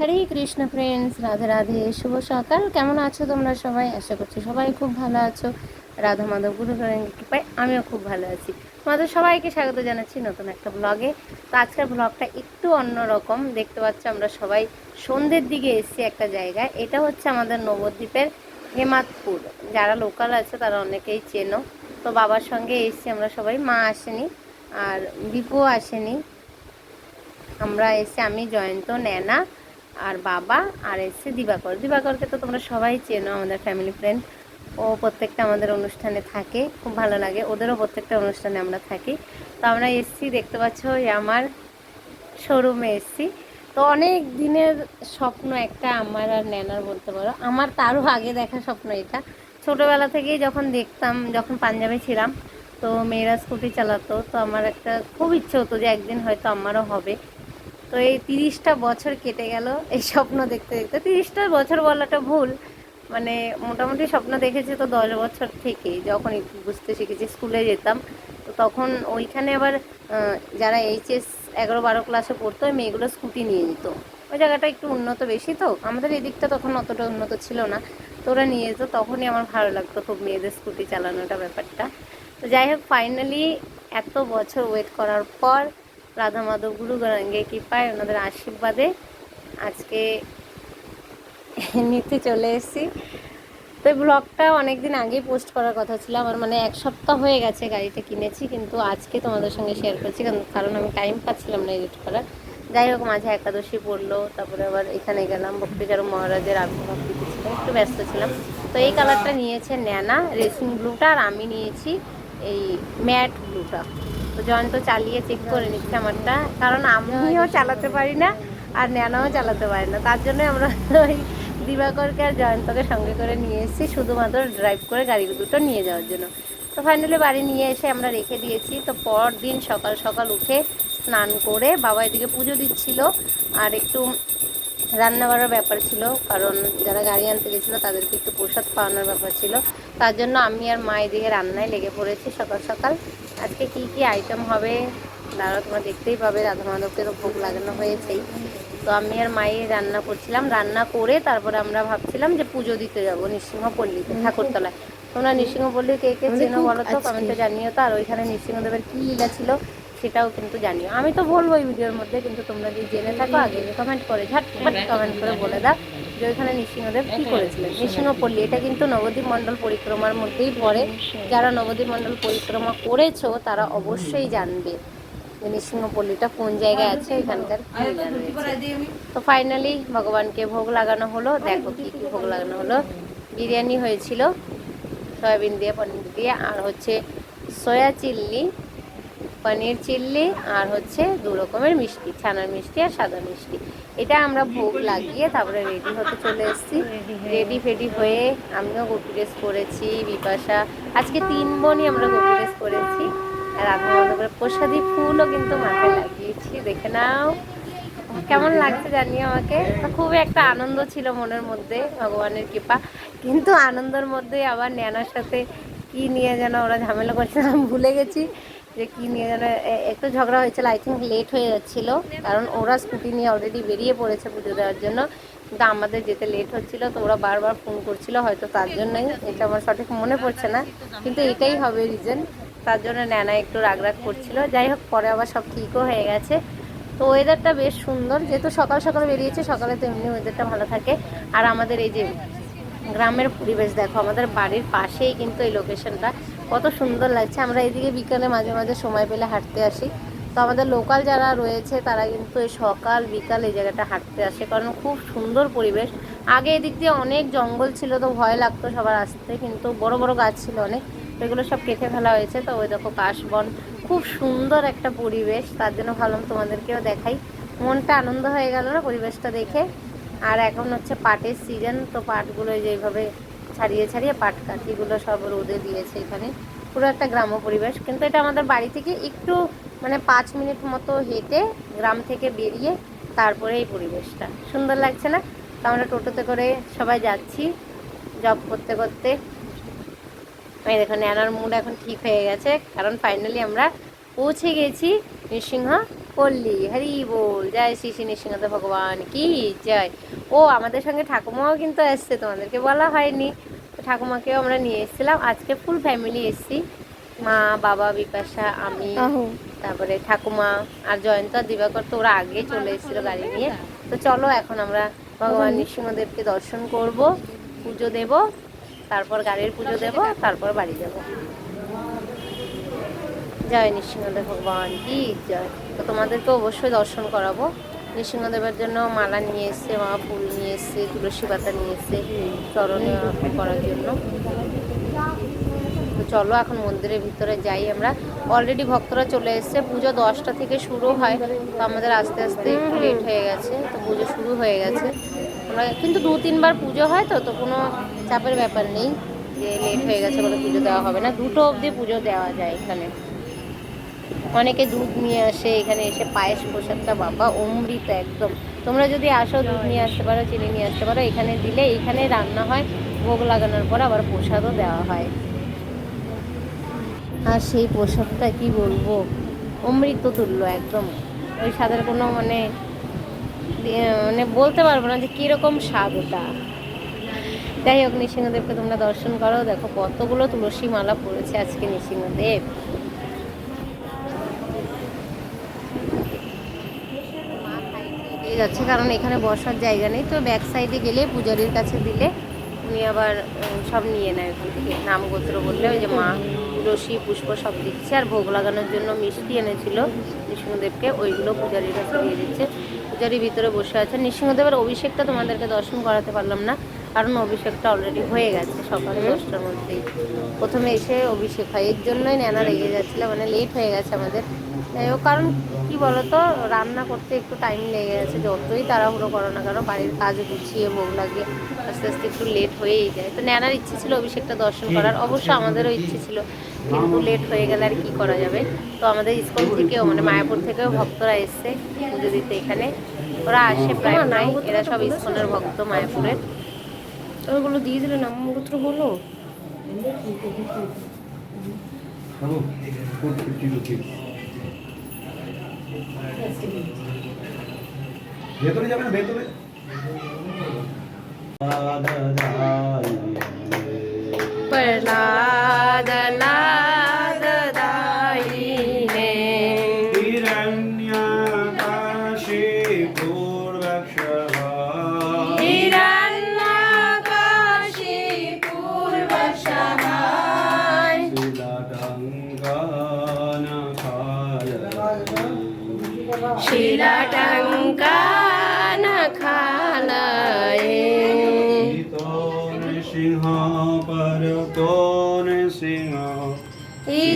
হরে Krishna friends Radhe Radhe, শুভ সকাল। কেমন আছো তোমরা সবাই? আশা করছি সবাই খুব ভালো আছো। রাধা মাধব, গুরু কৃপায় আমিও খুব ভালো আছি। তোমাদের সবাইকে স্বাগত জানাচ্ছি নতুন একটা ব্লগে তো আজকের ব্লগটা একটু অন্যরকম। দেখতে পাচ্ছ আমরা সবাই সন্ধ্যের দিকে এসেছি একটা জায়গায়। এটা হচ্ছে আমাদের নবদ্বীপের হেমাতপুর যারা লোকাল আছে, তারা অনেকেই চেনো। তো বাবার সঙ্গে এসেছি আমরা সবাই। মা আসেনি, আর দীপুও আসেনি। আমরা এসে, আমি, জয়ন্ত, ন্যানা আর বাবা আর এসে দিবাকর। দিবাকরকে তো তোমরা সবাই চেনো, আমাদের ফ্যামিলি ফ্রেন্ড ও প্রত্যেকটা আমাদের অনুষ্ঠানে থাকে, খুব ভালো লাগে। ওদেরও প্রত্যেকটা অনুষ্ঠানে আমরা থাকি। তো আমরা এসছি, দেখতে পাচ্ছ আমার শোরুমে এসছি। তো অনেক দিনের স্বপ্ন একটা আমার আর ন্যানার বলতে পারো। আমার তারও আগে দেখা স্বপ্ন এটা। ছোটোবেলা থেকেই যখন দেখতাম, যখন পাঞ্জাবে ছিলাম, তো মেয়েরা স্কুটি চালাতো। তো আমার একটা খুব ইচ্ছে হতো যে একদিন হয়তো আমারও হবে। তো এই তিরিশটা বছর কেটে গেল এই স্বপ্ন দেখতে দেখতে। তিরিশটা বছর বলাটা ভুল। মানে মোটামুটি স্বপ্ন দেখেছি তো দশ বছর থেকেই, যখন একটু বুঝতে শিখেছি স্কুলে যেতাম। তো তখন ওইখানে আবার যারা এইচএস এগারো বারো ক্লাসে পড়তো মেয়েগুলো স্কুটি নিয়ে যেত। ওই জায়গাটা একটু উন্নত বেশি তো। আমাদের এদিকটা তখন অতটা উন্নত ছিল না। তো ওরা নিয়ে যেত, তখনই আমার ভালো লাগতো খুব মেয়েদের স্কুটি চালানোটা ব্যাপারটা। তো যাই হোক ফাইনালি এত বছর ওয়েট করার পর রাধা মাধব গুরু গঙ্গে কৃপায় ওনাদের আশীর্বাদে আজকে নিতে চলে এসেছি। তো এই ব্লগটা অনেকদিন আগেই পোস্ট করার কথা ছিল, আমার মানে এক সপ্তাহ হয়ে গেছে গাড়িটা কিনেছি, কিন্তু আজকে তোমাদের সঙ্গে শেয়ার করছি, কারণ আমি টাইম পাচ্ছিলাম না এডিট করার। যাই হোক, মাঝে একাদশী পড়ল, তারপরে আবার এখানে গেলাম ভক্তিচারু মহারাজের আবির্ভাব দিতে ছিল একটু ব্যস্ত ছিলাম। তো এই কালারটা নিয়েছে ন্যানা রেসিং ব্লুটা, আর আমি নিয়েছি এই ম্যাট ব্লুটা। তো জয়ন্ত চালিয়ে চেক করে নিচ্ছে আমারটা। কারণ আমিও চালাতে পারি না আর ন্যানাও চালাতে পারি না। তার জন্য আমরা ওই দিবাকরকে আর জয়ন্তকে সঙ্গে করে নিয়ে এসেছি, শুধুমাত্র ড্রাইভ করে গাড়ি দুটো নিয়ে যাওয়ার জন্য। তো ফাইনালি বাড়ি নিয়ে এসে আমরা রেখে দিয়েছি। তো পর দিন সকাল সকাল উঠে স্নান করে বাবা এদিকে পুজো দিচ্ছিল। আর একটু রান্না বাড়ার ব্যাপার ছিল, কারণ যারা গাড়ি আনতে গেছিল তাদেরকে একটু প্রসাদ খাওয়ানোর ব্যাপার ছিল। তার জন্য আমি আর মা এদিকে রান্নায় লেগে পড়েছি সকাল সকাল। আজকে কি কি আইটেম হবে? দাঁড়া তোমরা দেখতেই পাবে রাধা মাধবকে তো ভোগ লাগানো হয়েছেই তো আমি আর মায়ের রান্না করছিলাম। রান্না করে তারপরে আমরা ভাবছিলাম যে পুজো দিতে যাব নৃসিংহপল্লীতে ঠাকুরতলায়। তোমরা নৃসিংহপল্লী কে কে চেনো বলো তো? কমেন্টে জানিও তো। আর ওইখানে নৃসিংহদেবের কী লীলা ছিল? সেটাও কিন্তু জানিও। আমি তো বলব এই ভিডিওর মধ্যে কিন্তু তোমরা যদি জেনে থাকো আগে কমেন্ট করে ঝটপট কমেন্ট করে বলে দাও যে ওইখানে নৃসিংহদেব কী করেছিলেন। নৃসিংহপল্লী এটা কিন্তু নবদ্বীপ মণ্ডল পরিক্রমার মধ্যেই পড়ে। যারা নবদ্বীপ মণ্ডল পরিক্রমা করেছ তারা অবশ্যই জানবে যে নৃসিংহপল্লীটা কোন জায়গায় আছে এখানকার। তো ফাইনালি ভগবানকে ভোগ লাগানো হলো। দেখো কি কি ভোগ লাগানো হলো। বিরিয়ানি হয়েছিল সয়াবিন দিয়ে পনির দিয়ে আর হচ্ছে সয়া চিল্লি। পনির চিল্লি আর হচ্ছে দু রকমের মিষ্টি ছানার মিষ্টি আর সাদা মিষ্টি। এটা আমরা ভোগ লাগিয়ে তারপরে রেডি হতে চলে এসেছি। রেডি ফেডি হয়ে আমিও গোপি ড্রেস করেছি বিপাশা। আজকে তিন বোনই আমরা গোপি ড্রেস করেছি আর রাধা মাধবের প্রসাদি ফুলও কিন্তু মাথায় লাগিয়েছি। দেখে নাও। কেমন লাগছে জানিও আমাকে? খুবই একটা আনন্দ ছিল মনের মধ্যে ভগবানের কৃপা। কিন্তু আনন্দের মধ্যে আবার ন্যানার সাথে কি নিয়ে যেন ওরা ঝামেলা করছিল আমি ভুলে গেছি। যে কি নিয়ে যেন একটু ঝগড়া হয়েছিল আই থিঙ্ক লেট হয়ে যাচ্ছিল, কারণ ওরা স্কুটি নিয়ে অলরেডি বেরিয়ে পড়েছে পুজো দেওয়ার জন্য। কিন্তু আমাদের যেতে লেট হচ্ছিল, তো ওরা বারবার ফোন করছিল, হয়তো তার জন্যই। এটা আমার সঠিক মনে পড়ছে না, কিন্তু এটাই হবে রিজন তার জন্য ন্যানা একটু রাগ রাগ করছিল। যাই হোক, পরে আবার সব ঠিকও হয়ে গেছে। তো ওয়েদারটা বেশ সুন্দর, যেহেতু সকাল সকাল বেরিয়েছে, সকালে তো এমনি ওয়েদারটা ভালো থাকে। আর আমাদের এই যে গ্রামের পরিবেশ, দেখো, আমাদের বাড়ির পাশেই কিন্তু এই লোকেশনটা কত সুন্দর লাগছে। আমরা এদিকে বিকালে মাঝে মাঝে সময় পেলে হাঁটতে আসি। তো আমাদের লোকাল যারা রয়েছে, তারা কিন্তু এই সকাল, বিকাল এই জায়গাটা হাঁটতে আসে। কারণ খুব সুন্দর পরিবেশ। আগে এদিক দিয়ে অনেক জঙ্গল ছিল, তো ভয় লাগতো সবার আসতে। কিন্তু বড় বড় গাছ ছিল অনেক। এগুলো সব কেটে ফেলা হয়েছে। তো ওই দেখো কাশবন। খুব সুন্দর একটা পরিবেশ। তার জন্য ভাবলাম তোমাদেরকেও দেখাই। মনটা আনন্দ হয়ে গেল না পরিবেশটা দেখে। আর এখন হচ্ছে পাটের সিজন তো পাটগুলো এই যে এইভাবে ছাড়িয়ে ছাড়িয়ে পাট কাঠিগুলো সব রোদে দিয়েছে এখানে। পুরো একটা গ্রাম্য পরিবেশ। কিন্তু এটা আমাদের বাড়ি থেকে একটু মানে পাঁচ মিনিট মতো হেঁটে গ্রাম থেকে বেরিয়ে তারপরে এই পরিবেশটা। সুন্দর লাগছে না? তো আমরা টোটোতে করে সবাই যাচ্ছি জব করতে করতে। এই দেখো ন্যানার মুড এখন ঠিক হয়ে গেছে। কারণ ফাইনালি আমরা পৌঁছে গেছি নৃসিংহ পল্লী। হরি বল। জয় শ্রী শ্রী নৃসিংহদেব ভগবান কি জয়। ও আমাদের সঙ্গে ঠাকুমাও কিন্তু এসছে তোমাদেরকে বলা হয়নি। তো ঠাকুমাকেও আমরা নিয়ে এসেছিলাম। আজকে ফুল ফ্যামিলি এসছি। মা বাবা বিপাশা আমি তারপরে ঠাকুমা আর জয়ন্ত আর দিবাকর তো ওরা আগেই চলে এসেছিল গাড়ি নিয়ে। তো চলো এখন আমরা ভগবান নৃসিংহদেবকে দর্শন করব পুজো দেব তারপর গাড়ির পুজো দেব তারপর বাড়ি যাব। জয় নৃসিংহদেব ভগবান কি জয়। তো তোমাদেরকে অবশ্যই দর্শন করাবো। নৃসিংহদেবের জন্য মালা নিয়ে এসছে মা ফুল নিয়ে এসছে তুলসী পাতা নিয়ে এসছে চরণে করার জন্য। তো চলো এখন মন্দিরের ভিতরে যাই আমরা। অলরেডি ভক্তরা চলে এসেছে পুজো দশটা থেকে শুরু হয়। তো আমাদের আস্তে আস্তে একটু লেট হয়ে গেছে তো পুজো শুরু হয়ে গেছে। আমরা কিন্তু দু তিনবার পুজো হয় তো তো কোনো চাপের ব্যাপার নেই যে লেট হয়ে গেছে বলে পুজো দেওয়া হবে না। দুটো অবধি পুজো দেওয়া যায় এখানে। অনেকে দুধ নিয়ে আসে, এখানে এসে পায়েস প্রসাদটা বাবা, অমৃত একদম। তোমরা যদি আসো, দুধ নিয়ে আসতে পারো, চিনি নিয়ে আসতে পারো, এখানে দিলে, এখানে রান্না হয়, ভোগ লাগানোর পর আবার প্রসাদও দেওয়া হয়। আর সেই প্রসাদটা কি বলব? অমৃত তুল্য একদম। ওই স্বাদের কোনো মানে মানে বলতে পারব না যে কীরকম স্বাদ ওটা। যাই হোক নৃসিংহদেবকে তোমরা দর্শন করো। দেখো কতগুলো তুলসী মালা পড়েছে আজকে নৃসিংহদেব যাচ্ছে কারণ এখানে বসার জায়গা নেই তো ব্যাক সাইডে গেলে পূজারীর কাছে দিলে উনি আবার সব নিয়ে নেয় ওখান থেকে। নাম গোত্র বললে ওই যে মা তুলসী পুষ্প সব দিচ্ছে আর ভোগ লাগানোর জন্য মিষ্টি এনেছিল নৃসিংহদেবকে ওইগুলো পূজারীর কাছে দিয়ে দিচ্ছে। পূজারী ভিতরে বসে আছে। নৃসিংহদেবের অভিষেকটা তোমাদেরকে দর্শন করাতে পারলাম না কারণ অভিষেকটা অলরেডি হয়ে গেছে সকাল দশটার মধ্যেই। প্রথমে এসে অভিষেক হয় এর জন্যই নেনা রেগে যাচ্ছিল মানে লেট হয়ে গেছে আমাদের। কারণ কি বলতো রান্না করতে একটু টাইম লেগে গেছে যতই তাড়াহুড়ো করো না কারও বাড়ির কাজ গুছিয়ে ভোগ লাগে আস্তে আস্তে একটু লেট হয়েই যায়। তো ন্যানার ইচ্ছে ছিল অভিষেকটা দর্শন করার অবশ্য আমাদেরও ইচ্ছে ছিল কিন্তু লেট হয়ে গেলে আর কি করা যাবে? তো আমাদের স্কুল থেকেও মানে মায়াপুর থেকেও ভক্তরা এসছে পুজো দিতে এখানে। ওরা আসে প্রায় নাই এরা সব ইস্কনের ভক্ত মায়াপুরের। ওগুলো দিয়ে দিলে নামগোত্র বলো রুপিস ভেতরে যাবেন ভেতরে?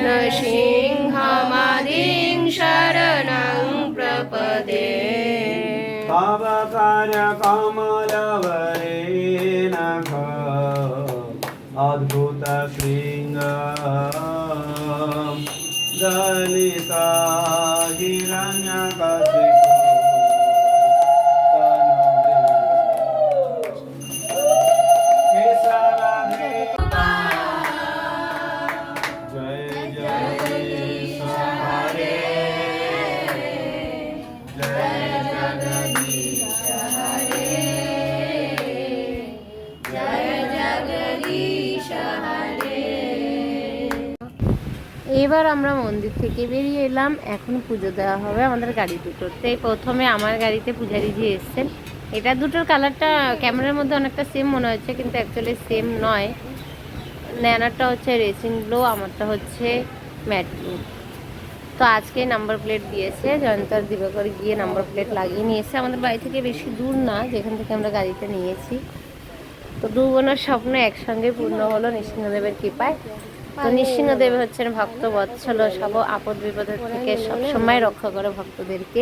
नृसिंहमादिं शरणं प्रपदे भवकारकमलवरे नख अद्भुतशृङ्ग दलिता এবার আমরা মন্দির থেকে বেরিয়ে এলাম। এখন পুজো দেওয়া হবে আমাদের গাড়ি দুটোতে প্রথমে আমার গাড়িতে পূজারি জি এসছেন। এটা দুটোর কালারটা ক্যামেরার মধ্যে অনেকটা সেম মনে হচ্ছে, কিন্তু অ্যাকচুয়ালি সেম নয়। ন্যানারটা হচ্ছে রেসিং ব্লু আমারটা হচ্ছে ম্যাট ব্লু তো আজকে নাম্বার প্লেট দিয়েছে, জয়ন্তার দিবাকর গিয়ে নাম্বার প্লেট লাগিয়ে নিয়ে এসে আমাদের বাড়ি থেকে বেশি দূর না, যেখান থেকে আমরা গাড়িটা নিয়েছি। তো দু বোনের স্বপ্ন একসঙ্গে পূর্ণ হলো নৃসিংহদেবের কৃপায়। তো নৃসিংহদেব হচ্ছেন ভক্ত বৎসল সব, আপদ বিপদের থেকে সবসময় রক্ষা করে ভক্তদেরকে।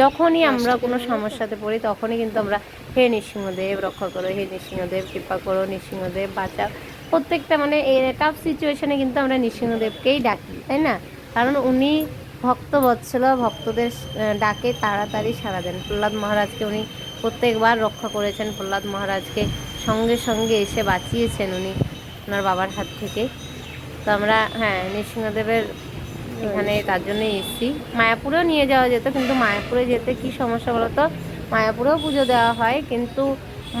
যখনই আমরা কোনো সমস্যাতে পড়ি, তখনই কিন্তু আমরা হে নৃসিংহদেব রক্ষা করো, হে নৃসিংহদেব কৃপা করো নৃসিংহদেব বাঁচাও। প্রত্যেকটা মানে টাফ সিচুয়েশনে কিন্তু আমরা নৃসিংহদেবকেই ডাকি, তাই না? কারণ উনি ভক্ত বৎসল, ভক্তদের ডাকে তাড়াতাড়ি সারা দেন। প্রহ্লাদ মহারাজকে উনি প্রত্যেকবার রক্ষা করেছেন। প্রহ্লাদ মহারাজকে সঙ্গে সঙ্গে এসে বাঁচিয়েছেন উনি, ওনার বাবার হাত থেকে। তো আমরা হ্যাঁ নৃসিংহদেবের এখানে তার জন্যই এসেছি। মায়াপুরেও নিয়ে যাওয়া যেত, কিন্তু মায়াপুরে যেতে কি সমস্যা বলতো মায়াপুরেও পুজো দেওয়া হয়, কিন্তু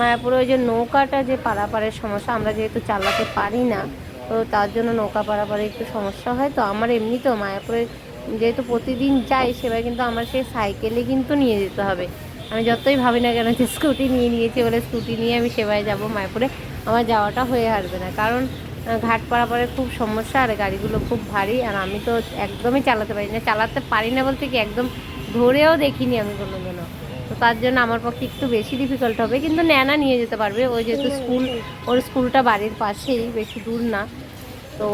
মায়াপুরে ওই যে নৌকাটা যে পারাপারের সমস্যা, আমরা যেহেতু চালাতে পারি না, তো তার জন্য নৌকা পারাপারে একটু সমস্যা হয়। তো আমার এমনিতেও মায়াপুরে যেহেতু প্রতিদিন যাই সেবার কিন্তু আমার সেই সাইকেলে কিন্তু নিয়ে যেতে হবে। আমি যতই ভাবি না কেন যে স্কুটি নিয়ে নিয়েছি বলে স্কুটি নিয়ে আমি সেবায় যাব মায়াপুরে, আমার যাওয়াটা হয়ে আসবে না। কারণ ঘাট পারাপারে খুব সমস্যা আর গাড়িগুলো খুব ভারী আর আমি তো একদমই চালাতে পারি না। চালাতে পারি না বলতে কি একদম ধরেও দেখিনি আমি কোনো দিনও তো তার জন্য আমার পক্ষে একটু বেশি ডিফিকাল্ট হবে। কিন্তু ন্যানা নিয়ে যেতে পারবে। ওই যেহেতু স্কুল, ওর স্কুলটা বাড়ির পাশেই, বেশি দূর না। তো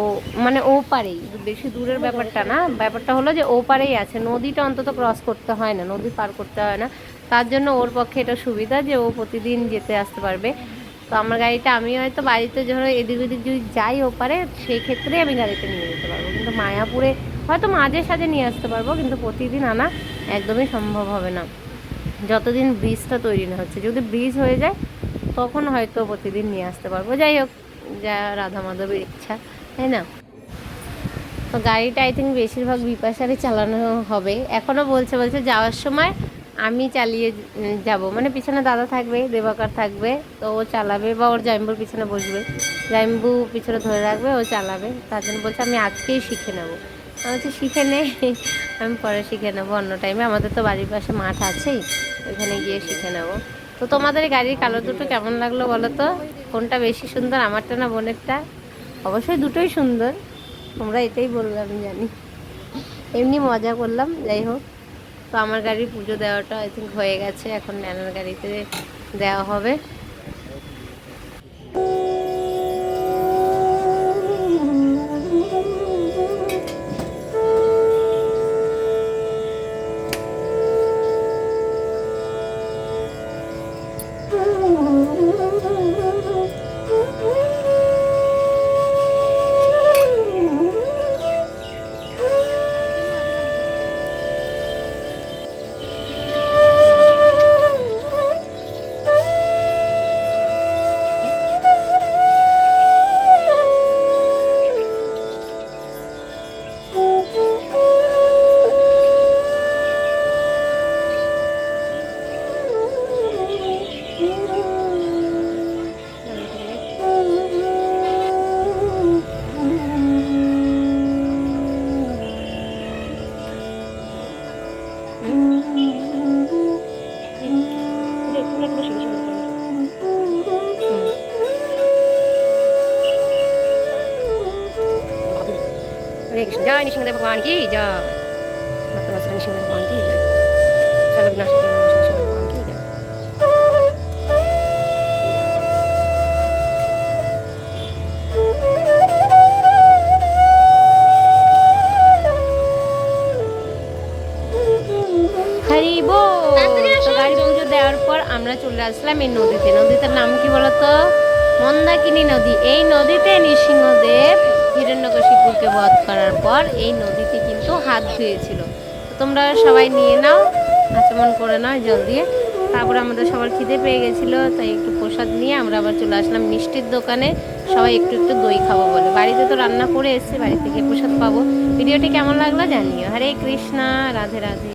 মানে ও পারেই, বেশি দূরের ব্যাপারটা না। ব্যাপারটা হলো যে ও পারেই আছে। নদীটা অন্তত ক্রস করতে হয় না। নদী পার করতে হয় না। তার জন্য ওর পক্ষে এটা সুবিধা যে ও প্রতিদিন যেতে আসতে পারবে। তো আমার গাড়িটা আমি হয়তো বাড়িতে ধরো এদিক ওদিক যদি যাই ওপারে, সেই ক্ষেত্রে আমি গাড়িতে নিয়ে যেতে পারব। কিন্তু মায়াপুরে হয়তো মাঝে সাঝে নিয়ে আসতে পারব, কিন্তু প্রতিদিন আনা একদমই সম্ভব হবে না। যতদিন ব্রিজটা তৈরি না হচ্ছে। যদি ব্রিজ হয়ে যায়, তখন হয়তো প্রতিদিন নিয়ে আসতে পারব। যাই হোক, যা রাধা মাধবের ইচ্ছা, তাই না? তো গাড়িটা আই থিঙ্ক বেশিরভাগ বিপাশারই চালানো হবে। এখনও বলছে বলছে যাওয়ার সময় আমি চালিয়ে যাব। মানে পিছনে দাদা থাকবে, দেবাকার থাকবে, তো ও চালাবে বা ওর জাইম্বুর পিছনে বসবে। জাইম্বু পিছনে ধরে রাখবে, ও চালাবে। তার জন্য বলছে, আমি আজকেই শিখে নেব। আমি শিখে নে। আমি পরে শিখে নেব অন্য টাইমে আমাদের তো বাড়ির পাশে মাঠ আছেই, ওইখানে গিয়ে শিখে নেব। তো তোমাদের গাড়ির কালো দুটো কেমন লাগল বলো তো? কোনটা বেশি সুন্দর, আমারটা না বোনেরটা? অবশ্যই দুটোই সুন্দর। তোমরা এটাই বলবে, আমি জানি। এমনি মজা করলাম, যাই হোক। তো আমার গাড়ির পুজো দেওয়াটা আই থিঙ্ক হয়ে গেছে। এখন ন্যানার গাড়িতে দেওয়া হবে। কৃষ্ণ জয় নৃসিংহদেব ভগবান কি জয় ভক্তবাসী নৃসিংহদেব ভগবান কি জয় দেওয়ার পর আমরা চলে আসলাম এই নদীতে। নদীতে নাম কি বলতো? মন্দাকিনী নদী। এই নদীতে নৃসিংহদেব হিরণ্যকশিপুরকে বধ করার পর এই নদীতে কিন্তু হাত ধুয়েছিল। তোমরা সবাই নিয়ে নাও, আচমন করে নাও জল দিয়ে। তারপরে আমাদের সবার খিদে পেয়ে গেছিল, তাই একটু প্রসাদ নিয়ে আমরা আবার চলে আসলাম মিষ্টির দোকানে। সবাই একটু একটু দই খাব বলে। বাড়িতে তো রান্না করে এসেছি, বাড়ি থেকে প্রসাদ পাবো। ভিডিওটি কেমন লাগল জানিও। হরে কৃষ্ণা, রাধে রাধে।